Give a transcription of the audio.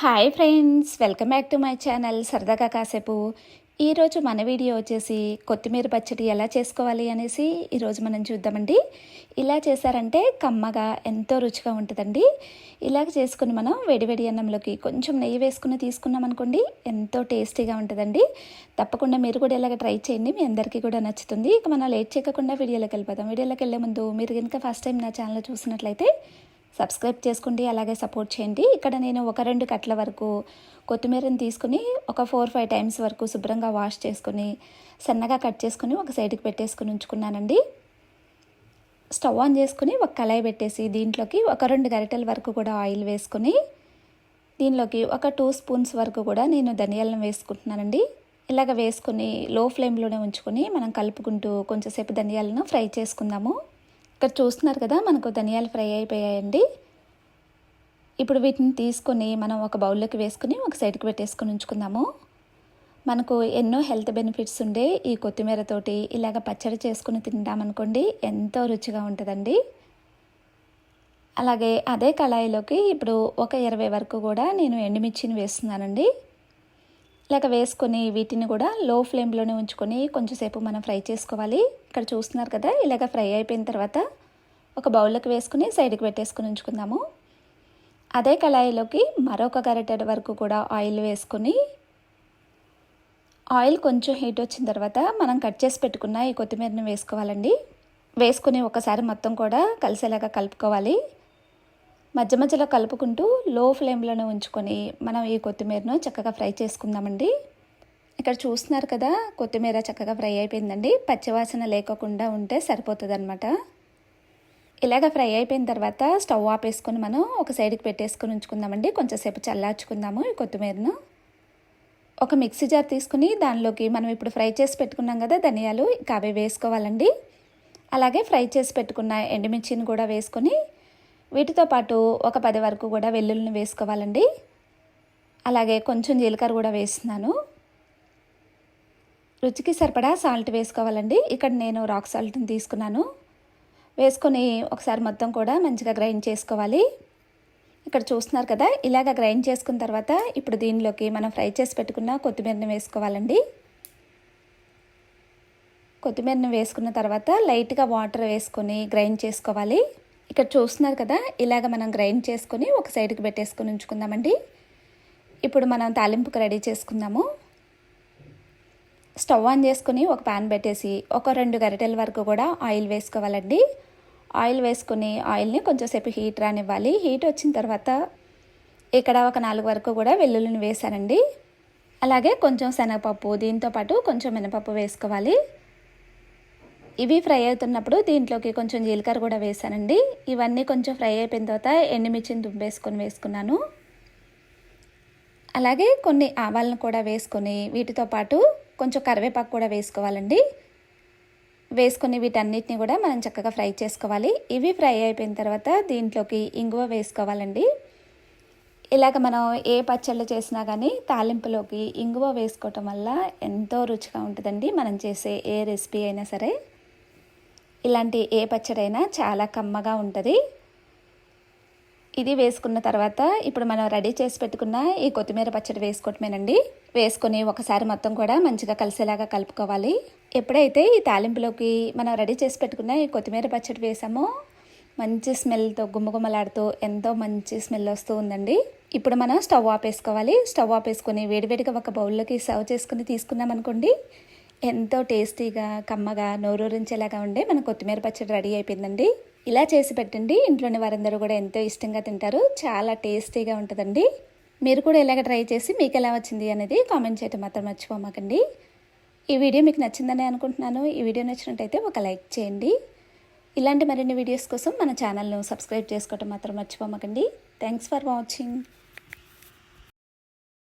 Hi friends welcome back to my channel సరదాగా కాసేపు ఈరోజు మన వీడియో వచ్చేసి కొత్తిమీర పచ్చడి ఎలా చేసుకోవాలి అనేసి ఈరోజు మనం చూద్దామండి. ఇలా చేశారంటే కమ్మగా ఎంతో రుచిగా ఉంటుందండి. ఇలాగ చేసుకుని మనం వేడివేడి అన్నంలోకి కొంచెం నెయ్యి వేసుకుని తీసుకున్నాం అనుకోండి ఎంతో టేస్టీగా ఉంటుందండి. తప్పకుండా మీరు కూడా ఇలాగ ట్రై చేయండి మీ అందరికీ కూడా నచ్చుతుంది. ఇక మనం లేట్ చేయకుండా వీడియోలోకి వెళ్ళిపోతాం వీడియోలోకి వెళ్ళే ముందు మీరు కనుక ఫస్ట్ టైం నా ఛానల్ చూసినట్లయితే సబ్స్క్రైబ్ చేసుకోండి అలాగే సపోర్ట్ చేయండి. ఇక్కడ నేను ఒక రెండు కట్ల వరకు కొత్తిమీరని తీసుకుని ఒక ఫోర్ ఫైవ్ టైమ్స్ వరకు శుభ్రంగా వాష్ చేసుకుని సన్నగా కట్ చేసుకుని ఒక సైడ్కి పెట్టేసుకుని ఉంచుకున్నానండి. స్టవ్ ఆన్ చేసుకుని ఒక కళాయి పెట్టేసి దీంట్లోకి ఒక రెండు గరిటెల వరకు కూడా ఆయిల్ వేసుకొని దీనిలోకి ఒక టూ స్పూన్స్ వరకు కూడా నేను ధనియాలను వేసుకుంటున్నానండి. ఇలాగ వేసుకుని లో ఫ్లేమ్లోనే ఉంచుకొని మనం కలుపుకుంటూ కొంచెంసేపు ధనియాలను ఫ్రై చేసుకుందాము. ఇక్కడ చూస్తున్నారు కదా మనకు ధనియాలు ఫ్రై అయిపోయాయండి. ఇప్పుడు వీటిని తీసుకొని మనం ఒక బౌల్లోకి వేసుకుని ఒక సైడ్కి పెట్టేసుకొని ఉంచుకుందాము. మనకు ఎన్నో హెల్త్ బెనిఫిట్స్ ఉండే ఈ కొత్తిమీరతోటి ఇలాగ పచ్చడి చేసుకుని తింటామనుకోండి ఎంతో రుచిగా ఉంటుందండి. అలాగే అదే కళాయిలోకి ఇప్పుడు ఒక ఇరవై వరకు కూడా నేను ఎండుమిర్చిని వేస్తున్నానండి. ఇలాగ వేసుకొని వీటిని కూడా లో ఫ్లేమ్లోనే ఉంచుకొని కొంచెంసేపు మనం ఫ్రై చేసుకోవాలి. ఇక్కడ చూస్తున్నారు కదా ఇలాగ ఫ్రై అయిపోయిన తర్వాత ఒక బౌల్లోకి వేసుకుని సైడ్కి పెట్టేసుకుని ఉంచుకుందాము. అదే కళాయిలోకి మరొక గరిటెడ్ వరకు కూడా ఆయిల్ వేసుకొని ఆయిల్ కొంచెం హీట్ వచ్చిన తర్వాత మనం కట్ చేసి పెట్టుకున్న ఈ కొత్తిమీరని వేసుకోవాలండి. వేసుకుని ఒకసారి మొత్తం కూడా కలిసేలాగా కలుపుకోవాలి. మధ్య మధ్యలో కలుపుకుంటూ లో ఫ్లేమ్లోనే ఉంచుకొని మనం ఈ కొత్తిమీరను చక్కగా ఫ్రై చేసుకుందామండి. ఇక్కడ చూస్తున్నారు కదా కొత్తిమీర చక్కగా ఫ్రై అయిపోయిందండి. పచ్చివాసన లేకోకుండా ఉంటే సరిపోతుంది అనమాట ఇలాగ ఫ్రై అయిపోయిన తర్వాత స్టవ్ ఆపేసుకొని మనం ఒక సైడ్కి పెట్టేసుకొని ఉంచుకుందామండి. కొంచెంసేపు చల్లార్చుకుందాము ఈ కొత్తిమీరను. ఒక మిక్సీ జార్ తీసుకుని దానిలోకి మనం ఇప్పుడు ఫ్రై చేసి పెట్టుకున్నాం కదా ధనియాలు ఇక అవి వేసుకోవాలండి. అలాగే ఫ్రై చేసి పెట్టుకున్న ఎండుమిర్చిని కూడా వేసుకొని వీటితో పాటు ఒక పది వరకు కూడా వెల్లుల్లిని వేసుకోవాలండి. అలాగే కొంచెం జీలకర్ర కూడా వేస్తున్నాను. రుచికి సరిపడా సాల్ట్ వేసుకోవాలండి. ఇక్కడ నేను రాక్ సాల్ట్ని తీసుకున్నాను. వేసుకొని ఒకసారి మొత్తం కూడా మంచిగా గ్రైండ్ చేసుకోవాలి. ఇక్కడ చూస్తున్నారు కదా ఇలాగ గ్రైండ్ చేసుకున్న తర్వాత ఇప్పుడు దీనిలోకి మనం ఫ్రై చేసి పెట్టుకున్న కొత్తిమీరని వేసుకోవాలండి. కొత్తిమీరని వేసుకున్న తర్వాత లైట్గా వాటర్ వేసుకొని గ్రైండ్ చేసుకోవాలి. ఇక్కడ చూస్తున్నారు కదా ఇలాగ మనం గ్రైండ్ చేసుకొని ఒక సైడ్కి పెట్టేసుకొని ఉంచుకుందామండి. ఇప్పుడు మనం తాలింపుకు రెడీ చేసుకుందాము. స్టవ్ ఆన్ చేసుకుని ఒక ప్యాన్ పెట్టేసి ఒక రెండు గరిటెల వరకు కూడా ఆయిల్ వేసుకోవాలండి. ఆయిల్ వేసుకుని ఆయిల్ని కొంచెంసేపు హీట్ రానివ్వాలి. హీట్ వచ్చిన తర్వాత ఇక్కడ ఒక నాలుగు వరకు కూడా వెల్లుల్లిని వేసానండి అలాగే కొంచెం శనగపప్పు దీంతోపాటు కొంచెం మినపప్పు వేసుకోవాలి. ఇవి ఫ్రై అవుతున్నప్పుడు దీంట్లోకి కొంచెం జీలకర్ర కూడా వేసానండి. ఇవన్నీ కొంచెం ఫ్రై అయిపోయిన తర్వాత ఎండుమిర్చిని దుంపేసుకొని వేసుకున్నాను. అలాగే కొన్ని ఆవాలను కూడా వేసుకొని వీటితో పాటు కొంచెం కరివేపాకు కూడా వేసుకోవాలండి. వేసుకుని వీటన్నిటిని కూడా మనం చక్కగా ఫ్రై చేసుకోవాలి. ఇవి ఫ్రై అయిపోయిన తర్వాత దీంట్లోకి ఇంగువ వేసుకోవాలండి. ఇలాగ మనం ఏ పచ్చళ్ళు చేసినా కానీ తాలింపులోకి ఇంగువ వేసుకోవటం వల్ల ఎంతో రుచిగా ఉంటుందండి మనం చేసే ఏ రెసిపీ అయినా సరే. ఇలాంటి ఏ పచ్చడైనా చాలా కమ్మగా ఉంటుంది. ఇది వేసుకున్న తర్వాత ఇప్పుడు మనం రెడీ చేసి పెట్టుకున్న ఈ కొత్తిమీర పచ్చడి వేసుకోవటమేనండి. వేసుకొని ఒకసారి మొత్తం కూడా మంచిగా కలిసేలాగా కలుపుకోవాలి. ఎప్పుడైతే ఈ తాలింపులోకి మనం రెడీ చేసి పెట్టుకున్న ఈ కొత్తిమీర పచ్చడి వేసామో మంచి స్మెల్తో గుమ్మగుమ్మలాడుతూ ఎంతో మంచి స్మెల్ వస్తూ ఉందండి. ఇప్పుడు మనం స్టవ్ ఆపేసుకోవాలి స్టవ్ ఆపేసుకొని వేడివేడిగా ఒక బౌల్లోకి సర్వ్ చేసుకుని తీసుకున్నాం అనుకోండి ఎంతో టేస్టీగా కమ్మగా నోరూరించేలాగా ఉండే మన కొత్తిమీర పచ్చడి రెడీ అయిపోయిందండి. ఇలా చేసి పెట్టండి. ఇంట్లోని వారందరూ కూడా ఎంతో ఇష్టంగా తింటారు. చాలా టేస్టీగా ఉంటుందండి. మీరు కూడా ఇలాగ ట్రై చేసి మీకు ఎలా వచ్చింది అనేది కామెంట్ చేయటం మాత్రం మర్చిపోమాకండి. ఈ వీడియో మీకు నచ్చిందని అనుకుంటున్నాను. ఈ వీడియో నచ్చినట్టయితే ఒక లైక్ చేయండి. ఇలాంటి మరిన్ని వీడియోస్ కోసం మన ఛానల్ను సబ్స్క్రైబ్ చేసుకోవటం మాత్రం మర్చిపోమాకండి. Thanks for watching.